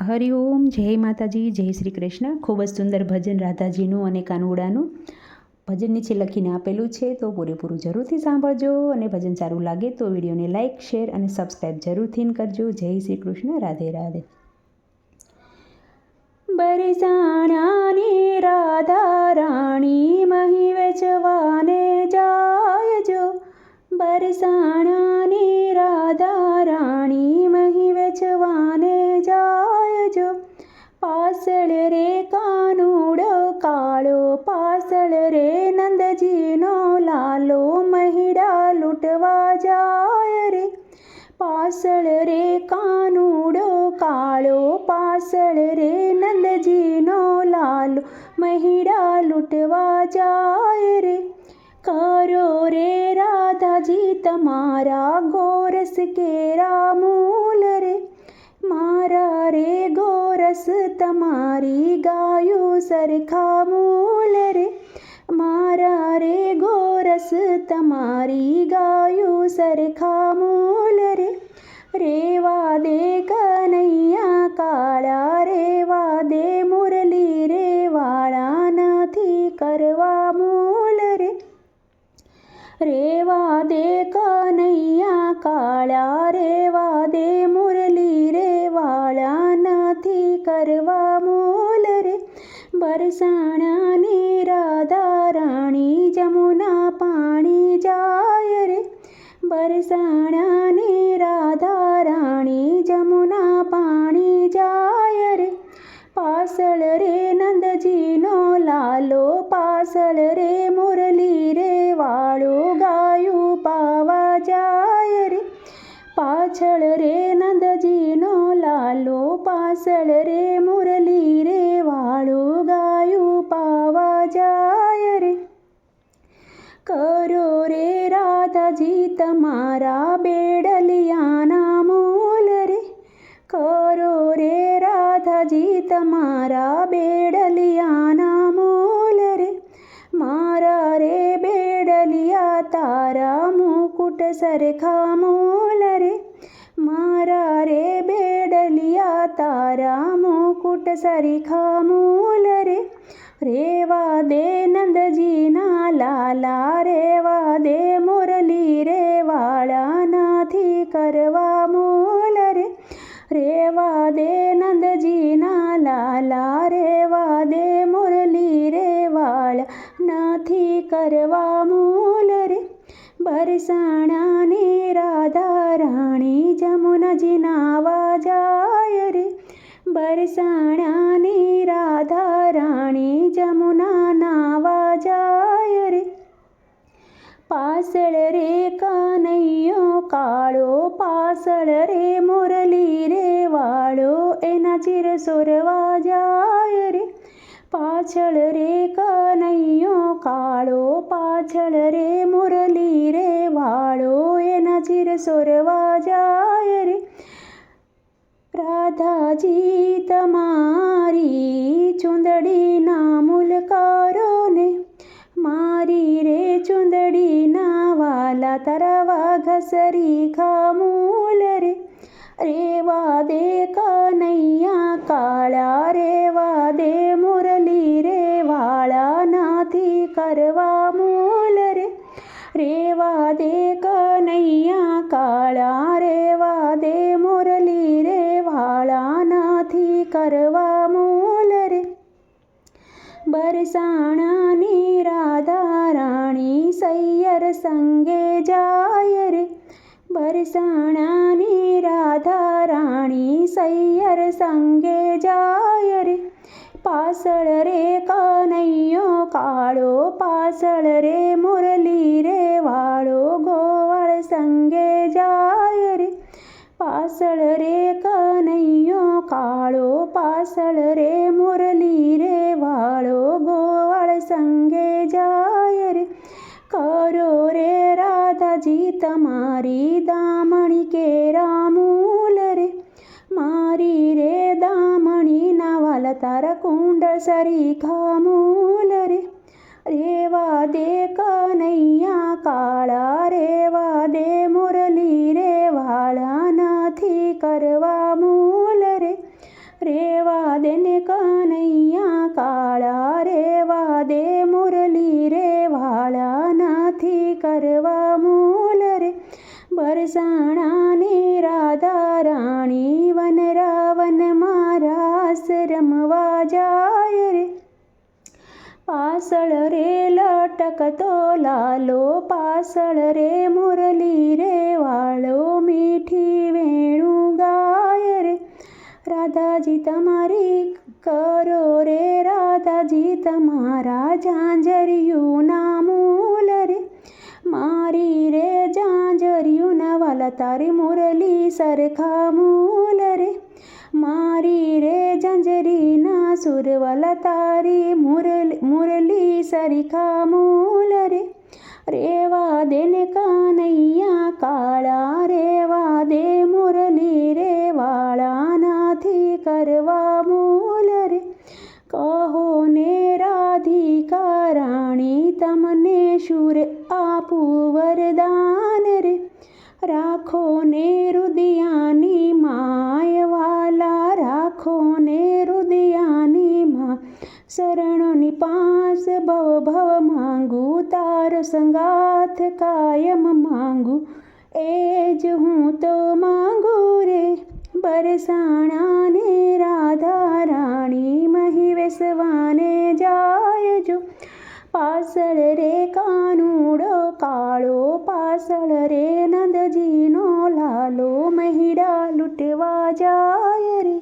હરિઓમ જય માતાજી, જય શ્રી કૃષ્ણ. ખૂબ જ સુંદર ભજન રાધાજીનું અને કાનુડાનું ભજન નીચે લખીને આપેલું છે, તો પૂરેપૂરું જરૂરથી સાંભળજો અને ભજન સારું લાગે તો વિડીયોને લાઇક શેર અને સબસ્ક્રાઈબ જરૂરથી કરજો. જય શ્રી કૃષ્ણ. રાધે રાધે. બરસાણાને રાધા રાણી મહી વેચવાને જાય જો બરસાણાને રાધા રાણી મહી વેચવાને પાસળ રે કાનુડો કાળો પાસળ રે નંદજીનો લાલો મહિડા લૂંટવા જાય રે કરો રે રાધાજી તમારા ગોરસ કેરા મૂલ રે મારા રે ગોરસ તમારી ગાયું સરખા મૂલ રે મારા રે ગોરસ તમારી ગાયું સરખા મૂલ રે રેવા દે કનૈયા કાળા રેવા દે મુરલી રે વાળા નથી કરવા મૂલ રે રેવા દે કનૈયા કાળા રેવા દે મુરલી રે વાળા નથી કરવા મૂલ રે બરસાણાની રાધા રાણી જમુના પાણી જાય રે બરસાણાની પાછળ રે નંદજીનો લાલો પાસળ રે મુરલી રે વાળો ગાયું પાવા જાય રે કરો રે રાધાજી તમારા બેડલિયાના મૂલ રે કરો રે રાધાજી તમારા બેડલિયાના મૂલ રે મારા રે બેડલિયા તારા મુકુટ સરખા મૂલ તારા મુકુટ સરીખા મૂલ રે રેવા દે નંદજીના લાલા રેવા દે મુરલી રે વાળા નાથી કરવા મૂલ રે રેવા દે નંદજીના લાલા રેવા દે મુરલી રે વાળા નાથી કરવા મૂલ રે બરસાણાની રાધા રાણી જમુનાજી નાવા જાય રે બરસાણાની રાધા રાણી જમુના નાવા જાય રે. પાસળ રે કનૈયો, કાળો પાસળ રે મુરલી રે, વાળો એના ચીર સોરવા જાય રે. પાછળ રે કનૈયો, કાળો પાછળ રે મુરલી રે, વાળો એના ચીર સોરવા જાય રાધાજી તમારી ચુંદડીના મુલકારોને, મારી રે ચુંદડીના વાલા તરવા ઘસરી ખામૂલ રે. રેવા દે કનૈયા, કાળા રેવા દે મુરલી રે વાળા નાથી કરવા મૂલ રે. રેવા દે કનૈયા, કાળા રેવા દે મુરલી કરવા મૂલ રે બરસાણાની રાધા રાણી સૈયર સંગે જાય રે બરસાણાની રાધા રાણી સૈયર સંગે જાય રે પાસળ રે કનૈયો કાળો પાસળ રે મુરલી રે વાળો ગોવાળ સંગે જાય રે પાસળ રાધાજી તમારી દામણી કેરા મૂલ રે મારી રે દામણી ના વાલા તારા કુંડળ સરીખા મૂલ રે રેવા દે કનૈયા કાળા બરસાણાને રાધા રાણી વન રાવન મારા રમવા જાય રે. પાસળ રે લટકતો લાલો, પાસળ રે મુરલી રે વાળો, મીઠી વેણું ગાય રે. રાધાજી તમારી કરો રે, રાધાજી તમારા ઝાંઝરિયું નામું મારી રે ઝાંઝરિયું ના વાલા તારી મુરલી સરખા મૂલ રે મારી રે ઝંઝરીના સુરવાલા તારી મુરલી મુરલી સરખા મૂલ રે રેવા દે ને કાનૈયા કાળા રેવા તારો સંગાથ કાયમ માંગુ એ જ હું તો માંગુ રે બરસાણાને રાધા રાણી મહી વેસવાને જાય જો પાસળ રે કાનુડો કાળો પાસળ રે નંદજીનો લાલો મહિડા લૂંટવા જાય રે